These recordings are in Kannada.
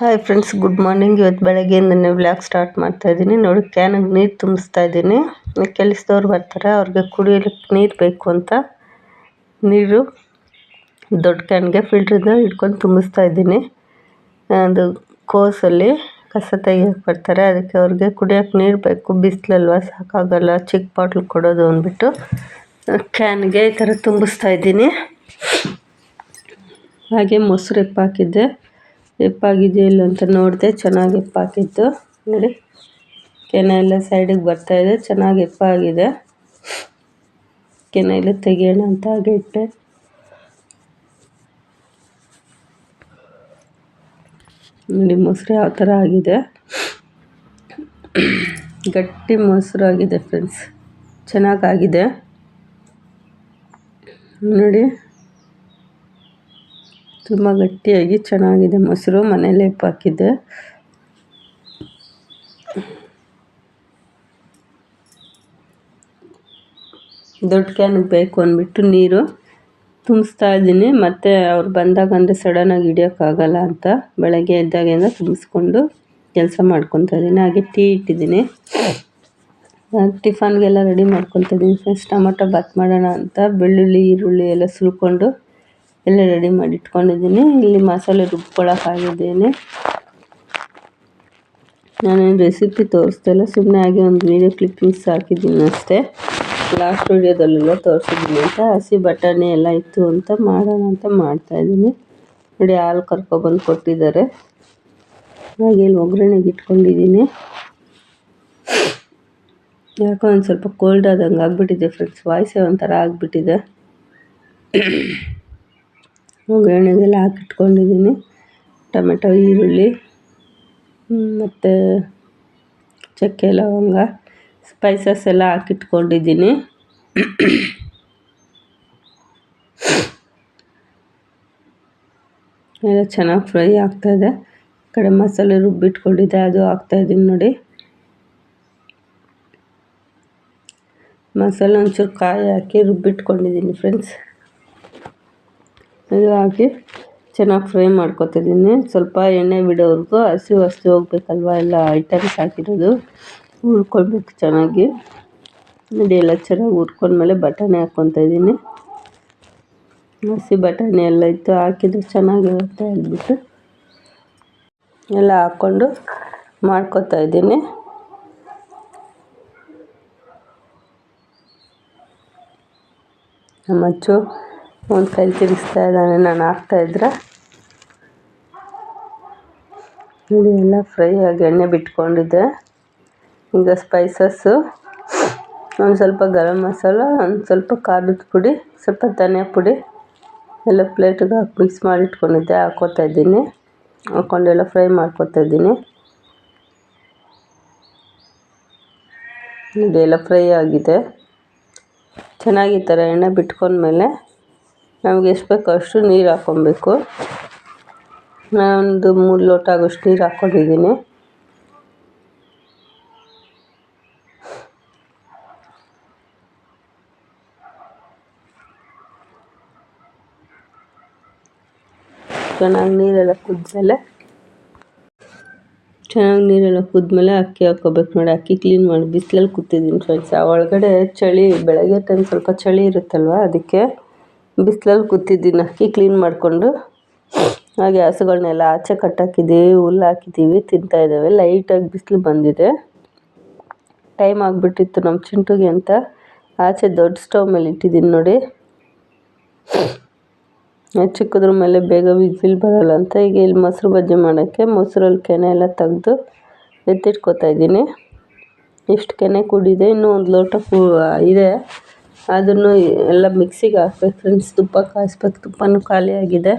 ಹಾಯ್ ಫ್ರೆಂಡ್ಸ್ ಗುಡ್ ಮಾರ್ನಿಂಗ್ ಇವತ್ತು ಬೆಳಗ್ಗೆಯಿಂದನೇ ವ್ಲಾಗ್ ಸ್ಟಾರ್ಟ್ ಮಾಡ್ತಾ ಇದ್ದೀನಿ. ನೋಡಿ ಕ್ಯಾನಿಗೆ ನೀರು ತುಂಬಿಸ್ತಾ ಇದ್ದೀನಿ. ಕೆಲಸದವ್ರು ಬರ್ತಾರೆ, ಅವ್ರಿಗೆ ಕುಡಿಯೋಕ್ಕೆ ನೀರು ಬೇಕು ಅಂತ ನೀರು ದೊಡ್ಡ ಕ್ಯಾನ್ಗೆ ಫಿಲ್ಟ್ರಿಂದ ಹಿಡ್ಕೊಂಡು ತುಂಬಿಸ್ತಾ ಇದ್ದೀನಿ. ಅದು ಕೋಸಲ್ಲಿ ಕಸ ತೆಗಿಯೋಕ್ಕೆ ಬರ್ತಾರೆ. ಅದಕ್ಕೆ ಅವ್ರಿಗೆ ಕುಡಿಯೋಕ್ಕೆ ನೀರು ಬೇಕು. ಬಿಸಿಲಲ್ವ, ಸಾಕಾಗಲ್ಲ, ಚಿಕ್ಕ ಬಾಟ್ಲು ಕೊಡೋದು ಅಂದ್ಬಿಟ್ಟು ಕ್ಯಾನ್ಗೆ ಈ ಥರ ತುಂಬಿಸ್ತಾ ಇದ್ದೀನಿ. ಹಾಗೆ ಮೊಸರು ಎಪ್ಪಾಕಿದ್ದೆ ಎಪ್ಪಾಗಿದೆಯೋ ಇಲ್ಲ ಅಂತ ನೋಡಿದೆ. ಚೆನ್ನಾಗಿ ಎಪ್ಪಾಕಿತ್ತು ನೋಡಿ, ಕೆನೆ ಎಲ್ಲ ಸೈಡಿಗೆ ಇದೆ. ಚೆನ್ನಾಗಿ ಆಗಿದೆ ಕೆನೆ ಎಲ್ಲ ತೆಗಿಯೋಣ ಅಂತ ಹಾಗೆ ನೋಡಿ, ಮೊಸರು ಯಾವ ಥರ ಆಗಿದೆ. ಗಟ್ಟಿ ಮೊಸರು ಆಗಿದೆ ಫ್ರೆಂಡ್ಸ್ ಚೆನ್ನಾಗಾಗಿದೆ. ನೋಡಿ ತುಂಬ ಗಟ್ಟಿಯಾಗಿ ಚೆನ್ನಾಗಿದೆ ಮೊಸರು ಮನೇಲಿ ಹಾಕಿದ್ದೆ. ದೊಡ್ಡ ಕ್ಯಾನಿಗೆ ಬೇಕು ಅಂದ್ಬಿಟ್ಟು ನೀರು ತುಂಬಿಸ್ತಾ ಇದ್ದೀನಿ. ಮತ್ತು ಅವ್ರು ಬಂದಾಗ ಅಂದರೆ ಸಡನ್ನಾಗಿ ಹಿಡಿಯೋಕ್ಕಾಗಲ್ಲ ಅಂತ ಬೆಳಗ್ಗೆ ಎದ್ದಾಗಿಂದ ತುಂಬಿಸ್ಕೊಂಡು ಕೆಲಸ ಮಾಡ್ಕೊತಾ ಇದ್ದೀನಿ. ಹಾಗೆ ಟೀ ಇಟ್ಟಿದ್ದೀನಿ. ಟಿಫನ್ಗೆಲ್ಲ ರೆಡಿ ಮಾಡ್ಕೊತಿದ್ದೀನಿ ಫಸ್ಟ್ ಟೊಮೊಟೊ ಬಾತ್ ಮಾಡೋಣ ಅಂತ ಬೆಳ್ಳುಳ್ಳಿ, ಈರುಳ್ಳಿ ಎಲ್ಲ ಸುಲ್ಕೊಂಡು ಎಲ್ಲ ರೆಡಿ ಮಾಡಿ ಇಟ್ಕೊಂಡಿದ್ದೀನಿ. ಇಲ್ಲಿ ಮಸಾಲೆ ರುಬ್ಕೊಳ್ಳೋಕ್ಕಾಗಿದ್ದೇನೆ ನಾನೇನು ರೆಸಿಪಿ ತೋರಿಸ್ತಾ ಸುಮ್ಮನೆ ಆಗಿ ಒಂದು ವೀಡಿಯೋ ಕ್ಲಿಪ್ಪಿಂಗ್ಸ್ ಹಾಕಿದ್ದೀನಿ ಅಷ್ಟೇ. ಲಾಸ್ಟ್ ವೀಡಿಯೋದಲ್ಲೆಲ್ಲ ತೋರಿಸಿದ್ದೀನಿ ಅಂತ. ಹಸಿ ಬಟಾಣಿ ಎಲ್ಲ ಇತ್ತು ಅಂತ ಮಾಡೋಣ ಅಂತ ಮಾಡ್ತಾಯಿದ್ದೀನಿ ನೋಡಿ, ಹಾಲು ಕರ್ಕೊಬಂದು ಕೊಟ್ಟಿದ್ದಾರೆ. ಹಾಗೆ ಇಲ್ಲಿ ಒಗ್ಗರಣೆಗೆ ಇಟ್ಕೊಂಡಿದ್ದೀನಿ. ಯಾಕೋ ಒಂದು ಸ್ವಲ್ಪ ಕೋಲ್ಡ್ ಆದಂಗೆ ಆಗಿಬಿಟ್ಟಿದೆ ಫ್ರೆಂಡ್ಸ್ ವಾಯ್ಸೇ ಒಂಥರ ಆಗಿಬಿಟ್ಟಿದೆ. ಒಗ್ಗರಣೆಗೆಲ್ಲ ಹಾಕಿಟ್ಕೊಂಡಿದ್ದೀನಿ. ಟೊಮೆಟೊ, ಈರುಳ್ಳಿ ಮತ್ತು ಚಕ್ಕೆ, ಲವಂಗ ಸ್ಪೈಸಸ್ ಎಲ್ಲ ಹಾಕಿಟ್ಕೊಂಡಿದ್ದೀನಿ. ಎಲ್ಲ ಚೆನ್ನಾಗಿ ಫ್ರೈ ಆಗ್ತಾಯಿದೆ ಕಡೆ ಮಸಾಲೆ ರುಬ್ಬಿಟ್ಕೊಂಡಿದ್ದೆ ಅದು ಹಾಕ್ತಾಯಿದ್ದೀನಿ ನೋಡಿ. ಮಸಾಲೆ ಒಂಚೂರು ಕಾಯಿ ಹಾಕಿ ರುಬ್ಬಿಟ್ಕೊಂಡಿದ್ದೀನಿ ಫ್ರೆಂಡ್ಸ್ ಇದು ಹಾಕಿ ಚೆನ್ನಾಗಿ ಫ್ರೈ ಮಾಡ್ಕೊತಿದ್ದೀನಿ. ಸ್ವಲ್ಪ ಎಣ್ಣೆ ಬಿಡೋವರೆಗೂ ಹಸಿ ಹಸಿ ಹೋಗ್ಬೇಕಲ್ವ? ಎಲ್ಲ ಐಟಮ್ಸ್ ಹಾಕಿರೋದು. ಹುರ್ಕೊಳ್ಬೇಕು ಚೆನ್ನಾಗಿ. ನೋಡಿ, ಎಲ್ಲ ಚೆನ್ನಾಗಿ ಹುರ್ಕೊಂಡ್ಮೇಲೆ ಬಟಾಣಿ ಹಾಕ್ಕೊತಾ ಇದ್ದೀನಿ ಹಸಿ ಬಟಾಣಿ ಎಲ್ಲ ಇತ್ತು, ಹಾಕಿದ್ರೆ ಚೆನ್ನಾಗಿರುತ್ತೆ ಅಂದ್ಬಿಟ್ಟು ಎಲ್ಲ ಹಾಕ್ಕೊಂಡು ಮಾಡ್ಕೊತಾ ಇದ್ದೀನಿ ಮಚ್ಚು ಒಂದು ಕೈ ತಿರುಗಿಸ್ತಾ ಇದ್ದಾನೆ ನಾನು ಹಾಕ್ತಾಯಿದ್ರೆ ನೋಡಿ, ಎಲ್ಲ ಫ್ರೈ ಆಗಿ ಎಣ್ಣೆ ಬಿಟ್ಕೊಂಡಿದ್ದೆ. ಈಗ ಸ್ಪೈಸಸ್ಸು ಒಂದು ಸ್ವಲ್ಪ ಗರಂ ಮಸಾಲ, ಒಂದು ಸ್ವಲ್ಪ ಖಾರದ ಪುಡಿ, ಸ್ವಲ್ಪ ಧನಿಯಾ ಪುಡಿ, ಎಲ್ಲ ಪ್ಲೇಟಿಗೆ ಹಾಕಿ ಮಿಕ್ಸ್ ಮಾಡಿ ಇಟ್ಕೊಂಡಿದ್ದೆ ಹಾಕ್ಕೋತಾ ಇದ್ದೀನಿ. ಹಾಕ್ಕೊಂಡೆಲ್ಲ ಫ್ರೈ ಮಾಡ್ಕೊತಾ ಇದ್ದೀನಿ. ಇದೆಲ್ಲ ಫ್ರೈ ಆಗಿದೆ. ಚೆನ್ನಾಗಿ ಈ ಥರ ಎಣ್ಣೆ ಬಿಟ್ಕೊಂಡ್ಮೇಲೆ ನಮಗೆ ಎಷ್ಟು ಬೇಕೋ ಅಷ್ಟು ನೀರು ಹಾಕ್ಕೊಬೇಕು ನಾನೊಂದು ಮೂರು ಲೋಟ ಆಗೋಷ್ಟು ನೀರು ಹಾಕ್ಕೊಂಡಿದ್ದೀನಿ ಚೆನ್ನಾಗಿ ನೀರೆಲ್ಲ ಕುದ್ಮೇಲೆ, ಚೆನ್ನಾಗಿ ನೀರೆಲ್ಲ ಕುದ್ಮೇಲೆ ಅಕ್ಕಿ ಹಾಕ್ಕೋಬೇಕು ನೋಡಿ. ಅಕ್ಕಿ ಕ್ಲೀನ್ ಮಾಡಿ, ಬಿಸಿಲಲ್ಲಿ ಕೂತಿದ್ದೀನಿ ಫ್ರೆಂಡ್ಸ್ ಆ ಒಳಗಡೆ ಚಳಿ, ಬೆಳಗ್ಗೆ ಟೈಮ್ ಸ್ವಲ್ಪ ಚಳಿ ಇರುತ್ತಲ್ವ, ಅದಕ್ಕೆ ಬಿಸಿಲಲ್ಲಿ ಕೂತಿದ್ದೀನಿ, ಅಕ್ಕಿ ಕ್ಲೀನ್ ಮಾಡಿಕೊಂಡು. ಹಾಗೆ ಹಸುಗಳನ್ನೆಲ್ಲ ಆಚೆ ಕಟ್ಟಾಕಿದ್ದೀವಿ ಹುಲ್ಲು ಹಾಕಿದ್ದೀವಿ ತಿಂತಾಯಿದ್ದಾವೆ ಲೈಟಾಗಿ ಬಿಸಿಲು ಬಂದಿದೆ. ಟೈಮ್ ಆಗಿಬಿಟ್ಟಿತ್ತು ನಮ್ಮ ಚಿಂಟುಗೆ ಅಂತ. ಆಚೆ ದೊಡ್ಡ ಸ್ಟವ್ ಮೇಲೆ ಇಟ್ಟಿದ್ದೀನಿ ನೋಡಿ. ಚಿಕ್ಕದ್ರ ಮೇಲೆ ಬೇಗ ವಿಸಿಲ್ ಬರೋಲ್ಲ ಅಂತ. ಈಗ ಇಲ್ಲಿ ಮೊಸರು ಬಜ್ಜಿ ಮಾಡೋಕ್ಕೆ ಮೊಸರಲ್ಲಿ ಕೆನೆ ಎಲ್ಲ ತೆಗೆದು ಎತ್ತಿಟ್ಕೋತಾ ಇದ್ದೀನಿ. ಇಷ್ಟು ಕೆನೆ ಕೂಡಿದೆ, ಇನ್ನೂ ಒಂದು ಲೋಟ ಇದೆ. ಅದನ್ನು ಎಲ್ಲ ಮಿಕ್ಸಿಗೆ ಹಾಕ್ಬೇಕು ಫ್ರೆಂಡ್ಸ್. ತುಪ್ಪ ಕಾಯಿಸ್ಬೇಕು ತುಪ್ಪನೂ ಖಾಲಿಯಾಗಿದೆ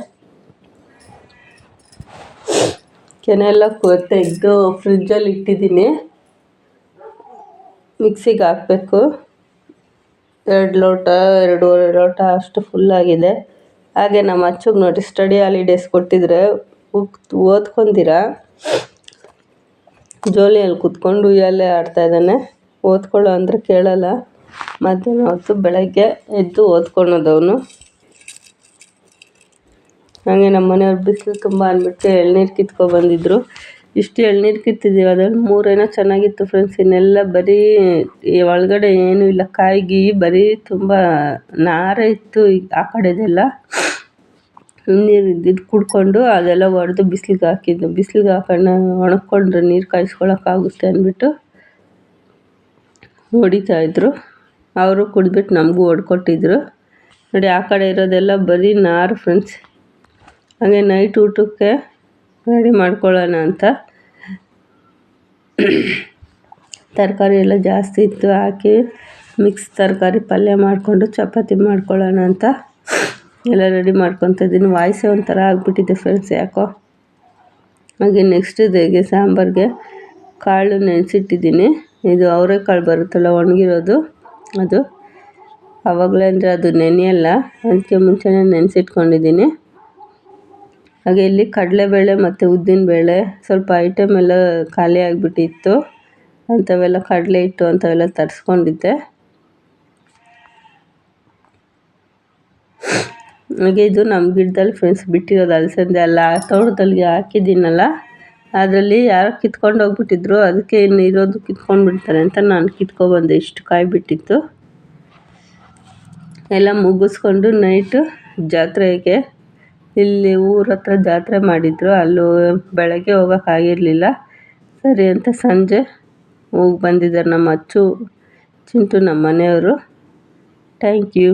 ಕೆನೆ ಎಲ್ಲ ತೆಗೆದು ಫ್ರಿಜ್ಜಲ್ಲಿ ಇಟ್ಟಿದ್ದೀನಿ. ಮಿಕ್ಸಿಗೆ ಹಾಕಬೇಕು. ಎರಡು ಲೋಟ, ಎರಡೂವರೆ ಲೋಟ ಅಷ್ಟು ಫುಲ್ಲಾಗಿದೆ ಹಾಗೆ ನಮ್ಮ ಅಚ್ಚಗೆ ನೋಡಿ ಸ್ಟಡಿ ಹಾಲಿಡೇಸ್ ಕೊಟ್ಟಿದ್ರೆ ಓದ್ಕೊಂತೀರ? ಜೋಲಿಯಲ್ಲಿ ಕುತ್ಕೊಂಡು ಉಯ್ಯಾಲೆ ಆಡ್ತಾ ಇದ್ದಾನೆ. ಓದ್ಕೊಳ್ಳೋ ಅಂದರೆ ಕೇಳಲ್ಲ. ಮಧ್ಯಾಹ್ನ ಹೊತ್ತು ಬೆಳಗ್ಗೆ ಎದ್ದು ಓದ್ಕೊಳೋದವನು ಹಾಗೆ ನಮ್ಮ ಮನೆಯವ್ರು ಬಿಸಿಲು ತುಂಬ ಅಂದ್ಬಿಟ್ಟು ಎಳ್ನೀರು ಕಿತ್ಕೊಬಂದಿದ್ರು ಇಷ್ಟು ಎಳ್ನೀರು ಕಿತ್ತಿದ್ದೀವಿ, ಅದರಲ್ಲಿ ಮೂರೇನೋ ಚೆನ್ನಾಗಿತ್ತು ಫ್ರೆಂಡ್ಸ್ ಇನ್ನೆಲ್ಲ ಬರೀ ಒಳಗಡೆ ಏನೂ ಇಲ್ಲ ಕಾಯಿಗಿ ಬರೀ ತುಂಬ ನಾರ ಇತ್ತು ಆ ಕಡೆದೆಲ್ಲ. ನೀರು ಇದ್ದಿದ್ದು ಕುಡ್ಕೊಂಡು ಅದೆಲ್ಲ ಒಡೆದು ಬಿಸಿಲಿಗೆ ಹಾಕಿದ್ದು ಬಿಸಿಲಿಗೆ ಹಾಕೊಂಡು ಒಣಕೊಂಡ್ರೆ ನೀರು ಕಾಯಿಸ್ಕೊಳಕ್ಕಾಗುತ್ತೆ ಅಂದ್ಬಿಟ್ಟು ಹೊಡಿತಾಯಿದ್ರು ಅವರು ಕುಡಿದ್ಬಿಟ್ಟು ನಮಗೂ ಹೊಡ್ಕೊಟ್ಟಿದ್ರು. ನೋಡಿ, ಆ ಕಡೆ ಇರೋದೆಲ್ಲ ಬರೀ ನಾರು ಫ್ರೆಂಡ್ಸ್ ಹಾಗೆ ನೈಟ್ ಊಟಕ್ಕೆ ರೆಡಿ ಮಾಡ್ಕೊಳ್ಳೋಣ ಅಂತ. ತರಕಾರಿ ಎಲ್ಲ ಜಾಸ್ತಿ ಇತ್ತು, ಹಾಕಿ ಮಿಕ್ಸ್ ತರಕಾರಿ ಪಲ್ಯ ಮಾಡಿಕೊಂಡು ಚಪಾತಿ ಮಾಡ್ಕೊಳ್ಳೋಣ ಅಂತ. ಎಲ್ಲ ರೆಡಿ ಮಾಡ್ಕೊತ ಇದ್ದೀನಿ. ವಾಯ್ಸೇ ಒಂಥರ ಆಗಿಬಿಟ್ಟಿದೆ ಫ್ರೆಂಡ್ಸ್ ಯಾಕೋ. ಹಾಗೆ ನೆಕ್ಸ್ಟ್ ಇದೆಗೆ ಸಾಂಬಾರಿಗೆ ಕಾಳು ನೆನೆಸಿಟ್ಟಿದ್ದೀನಿ. ಇದು ಅವರೆಕಾಳು ಬರುತ್ತಲ್ಲ, ಒಣಗಿರೋದು. ಅದು. ಆವಾಗಲೇ ಅಂದರೆ ಅದು ನೆನೆಯಲ್ಲ ಅದಕ್ಕೆ ಮುಂಚೆನೇ ನೆನೆಸಿಟ್ಕೊಂಡಿದ್ದೀನಿ. ಹಾಗೆ ಇಲ್ಲಿ ಕಡಲೆಬೇಳೆ ಮತ್ತು ಉದ್ದಿನಬೇಳೆ ಸ್ವಲ್ಪ ಐಟಮ್ ಎಲ್ಲ ಖಾಲಿ ಆಗಿಬಿಟ್ಟಿತ್ತು. ಅಂಥವೆಲ್ಲ ಕಡಲೆ ಹಿಟ್ಟು ಅಂಥವೆಲ್ಲ ತರಿಸ್ಕೊಂಡಿದ್ದೆ. ಹಾಗೆ ಇದು ನಮ್ಮ ಗಿಡದಲ್ಲಿ ಫ್ರೆಂಡ್ಸ್ ಬಿಟ್ಟಿರೋದು ಅಲಸಂದೆ ಅಲ್ಲ ತೋಟದಲ್ಲಿ ಹಾಕಿದ್ದೀನಲ್ಲ. ಅದರಲ್ಲಿ ಯಾರೋ ಕಿತ್ಕೊಂಡು ಹೋಗ್ಬಿಟ್ಟಿದ್ರು, ಅದಕ್ಕೆ ಇನ್ನು ಇರೋದು ಕಿತ್ಕೊಂಡು ಬಿಡ್ತಾರೆ ಅಂತ ನಾನು ಕಿತ್ಕೊಬಂದೆ ಇಷ್ಟು ಕಾಯಿ ಬಿಟ್ಟಿತ್ತು. ಎಲ್ಲ ಮುಗಿಸ್ಕೊಂಡು ನೈಟು ಜಾತ್ರೆಗೆ ಇಲ್ಲಿ ಊರ ಹತ್ರ ಜಾತ್ರೆ ಮಾಡಿದ್ರು, ಅಲ್ಲೂ ಬೆಳಗ್ಗೆ ಹೋಗೋಕ್ಕಾಗಿರಲಿಲ್ಲ ಸರಿ ಅಂತ ಸಂಜೆ ಹೋಗಿ ಬಂದಿದ್ದಾರೆ ನಮ್ಮ ಅಚ್ಚು ಚಿಂಟು ನಮ್ಮ ಮನೆಯವರು ಥ್ಯಾಂಕ್ ಯು.